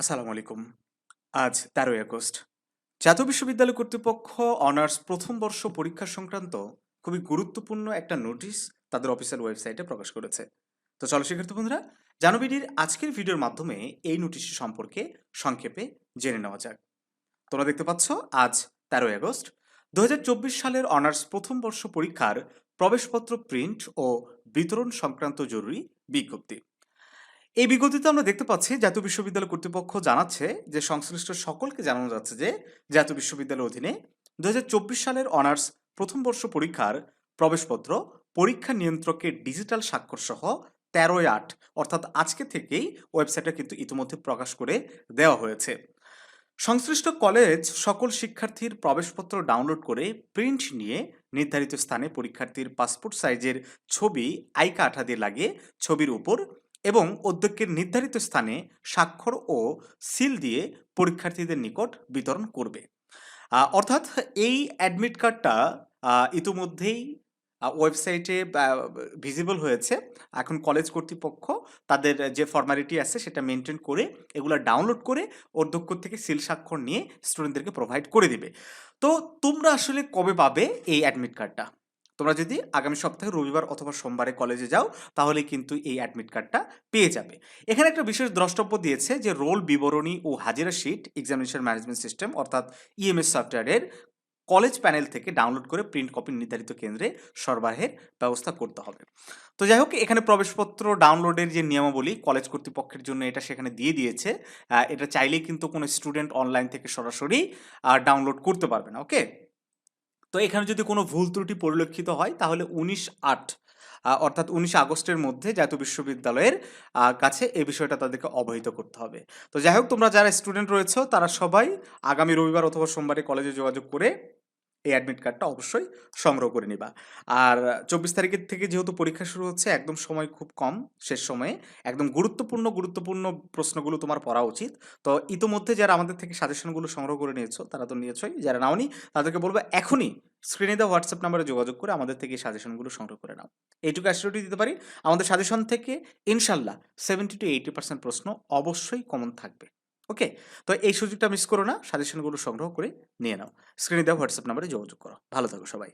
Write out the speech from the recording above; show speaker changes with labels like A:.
A: আসসালামু আলাইকুম। আজ তেরোই আগস্ট। জাতীয় বিশ্ববিদ্যালয় কর্তৃপক্ষ অনার্স প্রথম বর্ষ পরীক্ষা সংক্রান্ত খুবই গুরুত্বপূর্ণ একটা নোটিশ তাদের অফিসিয়াল ওয়েবসাইটে প্রকাশ করেছে। তো চলো শিক্ষার্থী বন্ধুরা জানবিডির আজকের ভিডিওর মাধ্যমে এই নোটিশটি সম্পর্কে সংক্ষেপে জেনে নেওয়া যাক। তোমরা দেখতে পাচ্ছ, আজ তেরোই আগস্ট। দু হাজার চব্বিশ সালের অনার্স প্রথম বর্ষ পরীক্ষার প্রবেশপত্র প্রিন্ট ও বিতরণ সংক্রান্ত জরুরি বিজ্ঞপ্তি। এই বিজ্ঞপ্তিতে আমরা দেখতে পাচ্ছি জাতীয় বিশ্ববিদ্যালয় কর্তৃপক্ষ জানাচ্ছে যে সংশ্লিষ্ট সকলকে জানানো যাচ্ছে যে জাতীয় বিশ্ববিদ্যালয়ের অধীনে দুহাজার চব্বিশ সালের অনার্স প্রথম বর্ষ পরীক্ষার প্রবেশপত্র পরীক্ষা নিয়ন্ত্রকের ডিজিটাল স্বাক্ষর সহ তেরোই আট, অর্থাৎ আজকে থেকেই ওয়েবসাইটে কিন্তু ইতিমধ্যে প্রকাশ করে দেওয়া হয়েছে। সংশ্লিষ্ট কলেজ সকল শিক্ষার্থীর প্রবেশপত্র ডাউনলোড করে প্রিন্ট নিয়ে নির্ধারিত স্থানে পরীক্ষার্থীর পাসপোর্ট সাইজের ছবি আই কাঠা দিয়ে লাগিয়ে ছবির উপর এবং অধ্যক্ষের নির্ধারিত স্থানে স্বাক্ষর ও সিল দিয়ে পরীক্ষার্থীদের নিকট বিতরণ করবে। অর্থাৎ এই অ্যাডমিট কার্ডটা ইতিমধ্যেই ওয়েবসাইটে ভিজিবল হয়েছে। এখন কলেজ কর্তৃপক্ষ তাদের যে ফর্মালিটি আছে সেটা মেনটেন করে এগুলো ডাউনলোড করে অধ্যক্ষ থেকে সিল স্বাক্ষর নিয়ে স্টুডেন্টদেরকে প্রোভাইড করে দিবে। তো তোমরা আসলে কবে পাবে এই অ্যাডমিট কার্ডটা? তোমরা যদি আগামী সপ্তাহে রবিবার অথবা সোমবারে কলেজে যাও, তাহলে কিন্তু এই অ্যাডমিট কার্ডটা পেয়ে যাবে। এখানে একটা বিশেষ দ্রষ্টব্য দিয়েছে যে রোল বিবরণী ও হাজিরা শিট এক্সামিনেশন ম্যানেজমেন্ট সিস্টেম অর্থাৎ ইএমএস সফটওয়্যারের কলেজ প্যানেল থেকে ডাউনলোড করে প্রিন্ট কপি নির্ধারিত কেন্দ্রে সরবরাহের ব্যবস্থা করতে হবে। তো যাই হোক, এখানে প্রবেশপত্র ডাউনলোডের যে নিয়মাবলী কলেজ কর্তৃপক্ষের জন্য এটা সেখানে দিয়ে দিয়েছে। এটা চাইলেই কিন্তু কোনো স্টুডেন্ট অনলাইন থেকে সরাসরি ডাউনলোড করতে পারবে না ওকে তো এখানে যদি কোনো ভুল ত্রুটি পরিলক্ষিত হয়, তাহলে উনিশ আট অর্থাৎ উনিশ আগস্টের মধ্যে জাতীয় বিশ্ববিদ্যালয়ের কাছে এই বিষয়টা তাদেরকে অবহিত করতে হবে। তো যাই হোক, তোমরা যারা স্টুডেন্ট রয়েছে, তারা সবাই আগামী রবিবার অথবা সোমবারে কলেজে যোগাযোগ করে এই অ্যাডমিট কার্ডটা অবশ্যই সংগ্রহ করে নিবা। আর চব্বিশ তারিখের থেকে যেহেতু পরীক্ষা শুরু হচ্ছে, একদম সময় খুব কম শেষ সময়ে। একদম গুরুত্বপূর্ণ গুরুত্বপূর্ণ প্রশ্নগুলো তোমার পড়া উচিত। তো ইতোমধ্যে যারা আমাদের থেকে সাজেশনগুলো সংগ্রহ করে নিয়েছো, তারা তো নিয়েছই। যারা নাওনি, তাদেরকে বলব এখনই স্ক্রিনে দেওয়া হোয়াটসঅ্যাপ নাম্বারে যোগাযোগ করে আমাদের থেকে সাজেশনগুলো সংগ্রহ করে নাও। এইটুকু অ্যাসিউরিটি দিতে পারি। আমাদের সাজেশন থেকে ইনশাল্লাহ সেভেন্টি টু এইটি পার্সেন্ট প্রশ্ন অবশ্যই কমন থাকবে। ওকে? তো এই সুযোগটা মিস করো না। সাজেশনগুলো সংগ্রহ করে নিয়ে নাও। স্ক্রিনে দেওয়া হোয়াটসঅ্যাপ নাম্বারে যোগাযোগ করো। ভালো থাকো সবাই।